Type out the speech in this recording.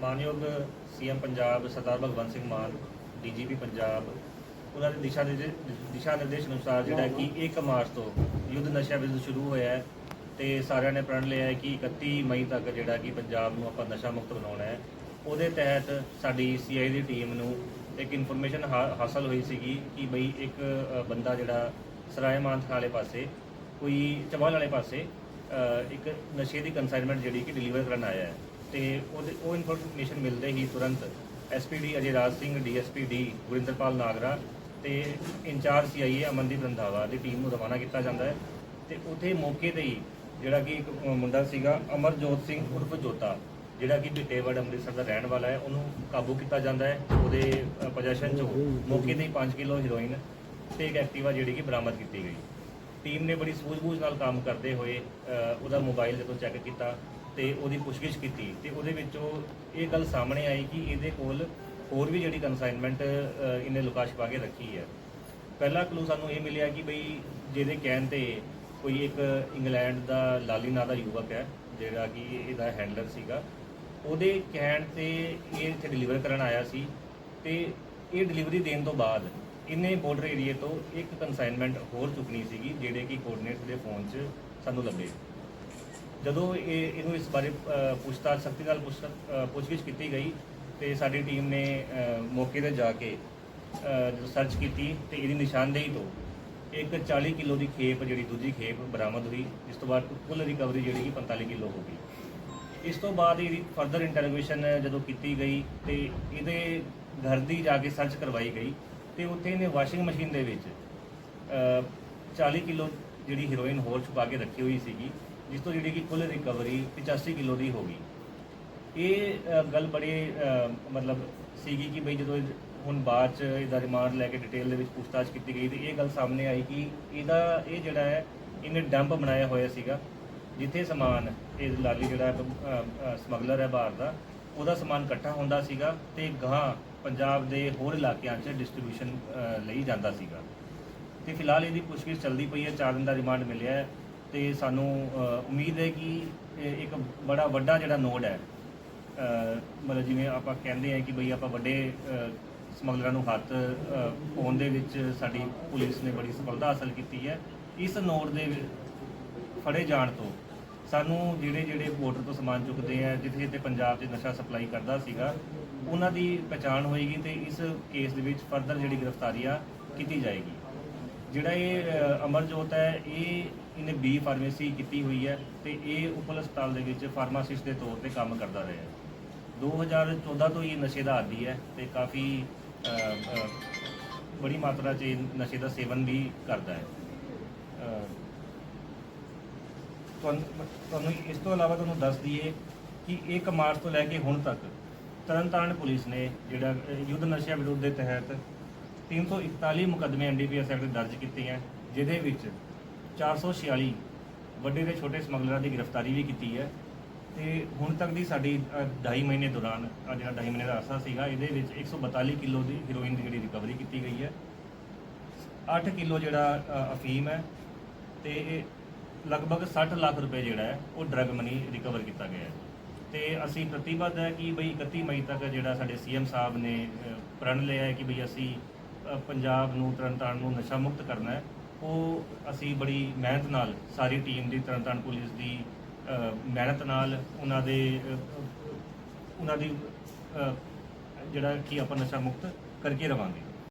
ਮਾਨਯੋਗ CM Punjab Sardar Bhagwant Singh Mann, DGP Punjab, ਉਹਨਾਂ ਦੇ ਦਿਸ਼ਾ ਨਿਰਦੇ- ਦਿਸ਼ਾ ਨਿਰਦੇਸ਼ ਅਨੁਸਾਰ ਜਿਹੜਾ ਕਿ 1 ਮਾਰਚ ਤੋਂ ਯੁੱਧ ਨਸ਼ਾ ਵਿਰੁੱਧ ਸ਼ੁਰੂ ਹੋਇਆ ਹੈ ਤੇ ਸਾਰਿਆਂ ਨੇ ਪ੍ਰਣ ਲਿਆ ਹੈ ਕਿ 31 ਮਈ ਤੱਕ ਜਿਹੜਾ ਕਿ ਪੰਜਾਬ ਨੂੰ ਆਪਾਂ ਨਸ਼ਾ ਮੁਕਤ ਬਣਾਉਣਾ ਹੈ। ਉਹਦੇ ਤਹਿਤ ਸਾਡੀ ਸੀਆਈ ਦੀ ਟੀਮ ਨੂੰ ਇੱਕ ਇਨਫੋਰਮੇਸ਼ਨ ਹਾਸਲ ਹੋਈ ਸੀਗੀ ਕਿ ਬਈ ਇੱਕ ਬੰਦਾ ਜਿਹੜਾ ਸਰਾਏ ਮਾਨਥ ਵਾਲੇ ਪਾਸੇ, ਕੋਈ ਚਵਾਲ ਵਾਲੇ ਪਾਸੇ ਇੱਕ ਨਸ਼ੇ ਦੀ ਕੰਸਾਈਨਮੈਂਟ ਜਿਹੜੀ ਕਿ ਡਿਲੀਵਰ ਕਰਨ ਆਇਆ ਹੈ। ਤੇ ਉਹਦੇ ਉਹ ਇਨਫੋਰਮੇਸ਼ਨ ਮਿਲਦੇ ਹੀ ਤੁਰੰਤ SPD Ajay Raj Singh DSP D Gurinderpal Nagra ਤੇ ਇੰਚਾਰਜ ਸੀਆਈਏ ਅਮਨਦੀਪ ਰੰਧਾਵਾ ਦੀ ਟੀਮ ਨੂੰ ਰਵਾਨਾ ਕੀਤਾ ਜਾਂਦਾ ਹੈ। ਤੇ ਉੱਥੇ ਮੌਕੇ ਤੇ ਹੀ ਜਿਹੜਾ ਕਿ ਇੱਕ ਮੁੰਡਾ ਸੀਗਾ ਅਮਰਜੋਤ ਸਿੰਘ ਉਰਫ ਜੋਤਾ, ਜਿਹੜਾ ਕਿ ਬਿਟੇਵੜ ਅੰਮ੍ਰਿਤਸਰ ਦਾ ਰਹਿਣ ਵਾਲਾ ਹੈ, ਉਹਨੂੰ ਕਾਬੂ ਕੀਤਾ ਜਾਂਦਾ ਹੈ। ਉਹਦੇ ਪੋਜੀਸ਼ਨ ਚੋਂ ਮੌਕੇ ਤੇ ਹੀ 5 ਕਿਲੋ ਹੀਰੋਇਨ ਤੇ ਇੱਕ ਐਕਟਿਵਾ ਜਿਹੜੀ ਕਿ ਬਰਾਮਦ ਕੀਤੀ ਗਈ। ਟੀਮ ਨੇ ਬੜੀ ਸੂਝ-ਬੂਝ ਨਾਲ ਕੰਮ ਕਰਦੇ ਹੋਏ ਉਹਦਾ ਮੋਬਾਈਲ ਜਦੋਂ ਚੈੱਕ ਕੀਤਾ ਤੇ ਉਹਦੀ ਪੁੱਛਗਿੱਛ ਕੀਤੀ ਤੇ ਉਹਦੇ ਵਿੱਚੋਂ ਇਹ ਗੱਲ ਸਾਹਮਣੇ ਆਈ ਕਿ ਇਹਦੇ ਕੋਲ ਹੋਰ ਵੀ ਜਿਹੜੀ ਕਨਸਾਈਨਮੈਂਟ ਇਹਨੇ ਲੁਕਾ ਛਪਾ ਕੇ ਰੱਖੀ ਹੈ। ਪਹਿਲਾ ਕਲੂ ਸਾਨੂੰ ਇਹ ਮਿਲਿਆ ਕਿ ਬਈ ਜਿਹਦੇ ਕਹਿਣ ਤੇ ਕੋਈ ਇੱਕ ਇੰਗਲੈਂਡ ਦਾ ਲਾਲੀ ਨਾਂ ਦਾ ਯੁਵਕ ਹੈ, ਜਿਹੜਾ ਕਿ ਇਹਦਾ ਹੈਂਡਲਰ ਸੀਗਾ, ਉਹਦੇ ਕਹਿਣ ਤੇ ਇਹ ਇੱਥੇ ਡਿਲੀਵਰ ਕਰਨ ਆਇਆ ਸੀ ਤੇ ਇਹ ਡਿਲੀਵਰੀ ਦੇਣ ਤੋਂ ਬਾਅਦ ਇਹਨੇ ਬਾਰਡਰ ਏਰੀਏ ਤੋਂ ਇੱਕ ਕਨਸਾਈਨਮੈਂਟ ਹੋਰ ਚੁੱਕਣੀ ਸੀਗੀ, ਜਿਹੜੇ ਕਿ ਕੋਆਰਡੀਨੇਟਸ ਦੇ ਫੋਨ 'ਚ ਸਾਨੂੰ ਲੱਭੇ। ਜਦੋਂ ਇਹ ਇਹਨੂੰ ਇਸ ਬਾਰੇ ਪੁੱਛਤਾਛ ਸਖਤੀ ਨਾਲ ਪੁੱਛ ਪੁੱਛਗਿੱਛ ਕੀਤੀ ਗਈ ਤੇ ਸਾਡੀ ਟੀਮ ਨੇ ਮੌਕੇ ਤੇ ਜਾ ਕੇ ਸਰਚ ਕੀਤੀ ਤੇ ਇਹਦੀ ਨਿਸ਼ਾਨਦੇਹੀ ਤੋਂ ਇੱਕ 40 ਕਿਲੋ ਦੀ ਖੇਪ ਜਿਹੜੀ ਦੂਜੀ ਖੇਪ ਬਰਾਮਦ ਹੋਈ ਇਸ ਤੋਂ ਬਾਅਦ ਕੁੱਲ ਰਿਕਵਰੀ ਜਿਹੜੀ ਕਿ 45 ਕਿਲੋ ਹੋ ਗਈ। ਇਸ ਤੋਂ ਬਾਅਦ ਇਹਦੀ ਫਰਦਰ ਇੰਟਰੋਗੇਸ਼ਨ ਜਦੋਂ ਕੀਤੀ ਗਈ ਤੇ ਇਹਦੇ ਘਰ ਦੀ ਜਾ ਕੇ ਸਰਚ ਕਰਵਾਈ ਗਈ ਤੇ ਉੱਥੇ ਇਹਨੇ ਵਾਸ਼ਿੰਗ ਮਸ਼ੀਨ ਦੇ ਵਿੱਚ ਅ, 40 ਕਿਲੋ ਜਿਹੜੀ ਹੀਰੋਇਨ ਹੋਰ ਛੁਪਾ ਕੇ ਰੱਖੀ ਹੋਈ ਸੀਗੀ, ਜਿਸ ਤੋਂ ਜਿਹੜੀ ਕਿ ਕੁੱਲ ਰਿਕਵਰੀ 85 ਕਿਲੋ ਦੀ ਹੋ ਗਈ। ਇਹ ਗੱਲ ਬੜੀ ਮਤਲਬ ਸੀਗੀ ਕਿ ਬਈ ਜਦੋਂ ਇਹ ਹੁਣ ਬਾਅਦ ਚ ਇਹਦਾ ਰਿਮਾਂਡ ਲੈ ਕੇ ਡਿਟੇਲ ਦੇ ਵਿੱਚ ਪੁੱਛਤਾਛ ਕੀਤੀ ਗਈ ਤੇ ਇਹ ਗੱਲ ਸਾਹਮਣੇ ਆਈ ਕਿ ਇਹਦਾ, ਇਹ ਜਿਹੜਾ ਹੈ, ਇਹਨੇ ਡੰਪ ਬਣਾਇਆ ਹੋਇਆ ਸੀਗਾ, ਜਿੱਥੇ ਸਮਾਨ, ਇਹ ਲਾਲੀ ਜਿਹੜਾ ਸਮਗਲਰ ਹੈ ਬਾਹਰ ਦਾ, ਉਹਦਾ ਸਮਾਨ ਇਕੱਠਾ ਹੁੰਦਾ ਸੀਗਾ ਤੇ ਗਾਂ ਪੰਜਾਬ ਦੇ ਹੋਰ ਇਲਾਕਿਆਂ 'ਚ ਡਿਸਟ੍ਰੀਬਿਊਸ਼ਨ ਲਈ ਜਾਂਦਾ ਸੀਗਾ। ਤੇ ਫਿਲਹਾਲ ਇਹਦੀ ਪੁੱਛਗਿੱਛ ਚੱਲਦੀ ਪਈ ਹੈ 4 ਦਿਨ ਦਾ ਰਿਮਾਂਡ ਮਿਲਿਆ ਹੈ ਤੇ ਸਾਨੂੰ ਅ, ਉਮੀਦ ਹੈ ਕਿ ਇਹ ਇੱਕ ਬੜਾ ਵੱਡਾ ਜਿਹੜਾ ਨੋਡ ਹੈ ਅ, ਮਤਲਬ ਜਿਵੇਂ ਆਪਾਂ ਕਹਿੰਦੇ ਆ ਕਿ ਬਈ ਆਪਾਂ ਵੱਡੇ ਸਮਗਲਰਾਂ ਨੂੰ ਹੱਥ ਅ, ਪਾਉਣ ਦੇ ਵਿੱਚ ਸਾਡੀ ਪੁਲਿਸ ਨੇ ਬੜੀ ਸਫਲਤਾ ਹਾਸਲ ਕੀਤੀ ਹੈ। ਇਸ ਨੋਡ ਦੇ ਵਿੱਚ ਫੜੇ ਜਾਣ ਤੋਂ ਸਾਨੂੰ ਜਿਹੜੇ ਜਿਹੜੇ ਬਾਰਡਰ ਤੋਂ ਸਮਾਨ ਚੁੱਕਦੇ ਆ ਜਿੱਥੇ ਜਿੱਥੇ ਪੰਜਾਬ 'ਚ ਨਸ਼ਾ ਸਪਲਾਈ ਕਰਦਾ ਸੀਗਾ ਉਹਨਾਂ ਦੀ ਪਛਾਣ ਹੋਏਗੀ ਤੇ ਇਸ ਕੇਸ ਦੇ ਵਿੱਚ ਫਰਦਰ ਜਿਹੜੀ ਗ੍ਰਿਫਤਾਰੀ ਆ ਕੀਤੀ ਜਾਏਗੀ। ਜਿਹੜਾ ਇਹ ਅ, ਅਮਰਜੋਤ ਹੈ ਇਹ ਇਹਨੇ ਬੀ ਫਾਰਮੇਸੀ ਕੀਤੀ ਹੋਈ ਹੈ ਤੇ ਇਹ ਉਪਲ ਹਸਪਤਾਲ ਦੇ ਵਿੱਚ ਫਾਰਮਾਸਿਸਟ ਦੇ ਤੌਰ ਤੇ ਕੰਮ ਕਰਦਾ ਰਿਹਾ। ਹੈ 2014 ਤੋਂ ਇਹ ਨਸ਼ੇ ਦਾ ਆਦੀ ਹੈ ਤੇ ਕਾਫੀ ਅ, ਅ, ਬੜੀ ਮਾਤਰਾ 'ਚ ਇਹ ਨਸ਼ੇ ਦਾ ਸੇਵਨ ਵੀ ਕਰਦਾ ਹੈ। ਅ, ਤੁਹਾਨੂੰ ਤੁਹਾਨੂੰ ਇਸ ਤੋਂ ਇਲਾਵਾ ਤੁਹਾਨੂੰ ਦੱਸ ਦਈਏ ਕਿ 1 ਮਾਰਚ ਤੋਂ ਲੈ ਕੇ ਹੁਣ ਤੱਕ ਤਰਨਤਾਰਨ ਪੁਲਿਸ ਨੇ ਜਿਹੜਾ ਅ, ਯੁੱਧ ਨਸ਼ਿਆਂ ਵਿਰੁੱਧ ਦੇ ਤਹਿਤ 341 ਮੁਕੱਦਮੇ ਐਨਡੀਪੀਐਸ ਐਕਟ ਦਰਜ ਕੀਤੇ ਹੈ, ਜਿਹਦੇ ਵਿੱਚ 446 ਵੱਡੇ ਤੇ ਛੋਟੇ ਸਮਗਲਰਾਂ ਦੀ ਗ੍ਰਿਫਤਾਰੀ ਵੀ ਕੀਤੀ ਹੈ ਤੇ ਹੁਣ ਤੱਕ ਦੀ ਸਾਡੀ 2.5 ਮਹੀਨੇ ਦੌਰਾਨ ਜਿਹੜਾ 2.5 ਮਹੀਨੇ ਦਾ ਅਰਸਾ ਸੀਗਾ, ਇਹਦੇ ਵਿੱਚ 142 ਕਿਲੋ ਦੀ ਹੀਰੋਇਨ ਦੀ ਜਿਹੜੀ ਰਿਕਵਰੀ ਕੀਤੀ ਗਈ ਹੈ। 8 ਕਿਲੋ ਜਿਹੜਾ ਅਫੀਮ ਹੈ ਤੇ ਲਗਭਗ 60 ਲੱਖ ਰੁਪਏ ਜਿਹੜਾ ਹੈ, ਉਹ ਡਰਗ ਮਨੀ ਰਿਕਵਰ ਕੀਤਾ ਗਿਆ ਹੈ। ਤੇ ਅਸੀਂ ਪ੍ਰਤੀਬੱਧ ਹੈ ਕਿ ਬਈ 31 ਮਈ ਤੱਕ ਜਿਹੜਾ ਸਾਡੇ ਸੀਐਮ ਸਾਹਿਬ ਨੇ ਪ੍ਰਣ ਲਿਆ ਹੈ ਕਿ ਬਈ ਅਸੀਂ ਪੰਜਾਬ ਨੂੰ ਤਰਨਤਾਰਨ ਨੂੰ ਨਸ਼ਾ ਮੁਕਤ ਕਰਨਾ ਹੈ। ਉਹ ਅਸੀਂ ਬੜੀ ਮਿਹਨਤ ਨਾਲ ਸਾਰੀ ਟੀਮ ਦੀ ਤਰਨਤਾਰਨ ਪੁਲਿਸ ਦੀ ਮਿਹਨਤ ਨਾਲ ਉਹਨਾਂ ਦੇ ਉਹਨਾਂ ਦੀ ਜਿਹੜਾ ਕਿ ਆਪਾਂ ਨਸ਼ਾ ਮੁਕਤ ਕਰਕੇ ਰਵਾਂਗੇ।